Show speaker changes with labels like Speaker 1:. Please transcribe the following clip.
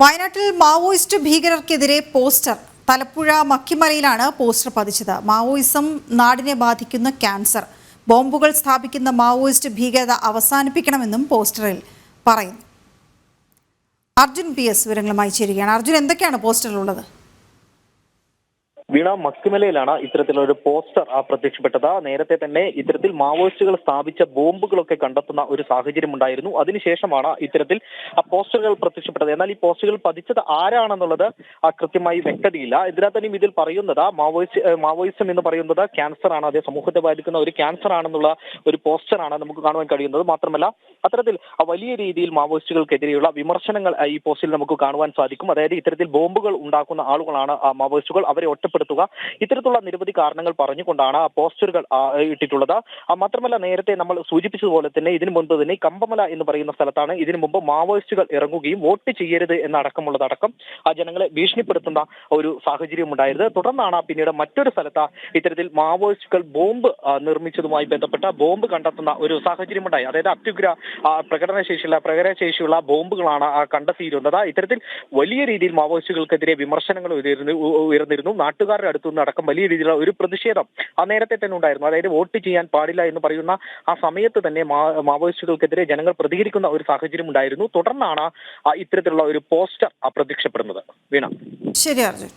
Speaker 1: വയനാട്ടിൽ മാവോയിസ്റ്റ് ഭീകരർക്കെതിരെ പോസ്റ്റർ. തലപ്പുഴ മക്കിമലയിലാണ് പോസ്റ്റർ പതിച്ചത്. മാവോയിസം നാടിനെ ബാധിക്കുന്ന ക്യാൻസർ. ബോംബുകൾ സ്ഥാപിക്കുന്ന മാവോയിസ്റ്റ് ഭീകരത അവസാനിപ്പിക്കണമെന്നും പോസ്റ്ററിൽ പറയുന്നു. അർജുൻ പി എസ് വിവരങ്ങളുമായി ചേരുകയാണ്. അർജുൻ എന്തൊക്കെയാണ് പോസ്റ്ററിലുള്ളത്?
Speaker 2: വീണ മക്കുമലയിലാണ് ഇത്തരത്തിലൊരു പോസ്റ്റർ പ്രത്യക്ഷപ്പെട്ടത്. നേരത്തെ തന്നെ ഇത്തരത്തിൽ മാവോയിസ്റ്റുകൾ സ്ഥാപിച്ച ബോംബുകളൊക്കെ കണ്ടെത്തുന്ന ഒരു സാഹചര്യം ഉണ്ടായിരുന്നു അതിനുശേഷമാണ് ഇത്തരത്തിൽ ആ പോസ്റ്ററുകൾ പ്രത്യക്ഷപ്പെട്ടത്. എന്നാൽ ഈ പോസ്റ്ററുകൾ പതിച്ചത് ആരാണെന്നുള്ളത് കൃത്യമായി വ്യക്തതയില്ല. ഇതിനകത്ത് തന്നെയും ഇതിൽ പറയുന്നത് മാവോയിസ്റ്റ് മാവോയിസം എന്ന് പറയുന്നത് ക്യാൻസർ ആണ് അതേ സമൂഹത്തെ ബാധിക്കുന്ന ഒരു ക്യാൻസർ ആണെന്നുള്ള ഒരു പോസ്റ്ററാണ് നമുക്ക് കാണുവാൻ കഴിയുന്നത്. മാത്രമല്ല അത്തരത്തിൽ വലിയ രീതിയിൽ മാവോയിസ്റ്റുകൾക്കെതിരെയുള്ള വിമർശനങ്ങൾ ഈ പോസ്റ്റിൽ നമുക്ക് കാണുവാൻ സാധിക്കും. അതായത് ഇത്തരത്തിൽ ബോംബുകൾ ഉണ്ടാക്കുന്ന ആളുകളാണ് മാവോയിസ്റ്റുകൾ. അവരെ ഒറ്റപ്പെടുത്തുക. ഇത്തരത്തിലുള്ള നിരവധി കാരണങ്ങൾ പറഞ്ഞുകൊണ്ടാണ് പോസ്റ്ററുകൾ ഇട്ടിട്ടുള്ളത്. മാത്രമല്ല നേരത്തെ നമ്മൾ സൂചിപ്പിച്ചതുപോലെ തന്നെ ഇതിനു മുൻപ് തന്നെ കമ്പമല എന്ന് പറയുന്ന സ്ഥലത്താണ് ഇതിനു മുമ്പ് മാവോയിസ്റ്റുകൾ ഇറങ്ങുകയും വോട്ട് ചെയ്യരുത് എന്നടക്കമുള്ളതടക്കം ആ ജനങ്ങളെ ഭീഷണിപ്പെടുത്തുന്ന ഒരു സാഹചര്യം ഉണ്ടായിരുന്നത് തുടർന്നാണ് പിന്നീട് മറ്റൊരു സ്ഥലത്ത് ഇത്തരത്തിൽ മാവോയിസ്റ്റുകൾ ബോംബ് നിർമ്മിച്ചതുമായി ബന്ധപ്പെട്ട ബോംബ് കണ്ടെത്തുന്ന ഒരു സാഹചര്യം ഉണ്ടായി അതായത് അത്യുഗ്ര പ്രകടനശേഷിയുള്ള പ്രകടനശേഷിയുള്ള ബോംബുകളാണ് കണ്ടെത്തിയിരുന്നത്. ഇത്തരത്തിൽ വലിയ രീതിയിൽ മാവോയിസ്റ്റുകൾക്കെതിരെ വിമർശനങ്ങൾ ഉയർന്നിരുന്നു. നാട്ടുകാരുടെ അടുത്തുനിന്ന് അടക്കം വലിയ രീതിയിലുള്ള ഒരു പ്രതിഷേധം ആ നേരത്തെ തന്നെ ഉണ്ടായിരുന്നു. അതായത് വോട്ട് ചെയ്യാൻ പാടില്ല എന്ന് പറയുന്ന ആ സമയത്ത് തന്നെ മാവോയിസ്റ്റുകൾക്കെതിരെ ജനങ്ങൾ പ്രതികരിക്കുന്ന ഒരു സാഹചര്യം ഉണ്ടായിരുന്നു. തുടർന്നാണ് ഇത്തരത്തിലുള്ള ഒരു പോസ്റ്റർ പ്രത്യക്ഷപ്പെടുന്നത് വീണ.
Speaker 1: ശരി അർജുൻ.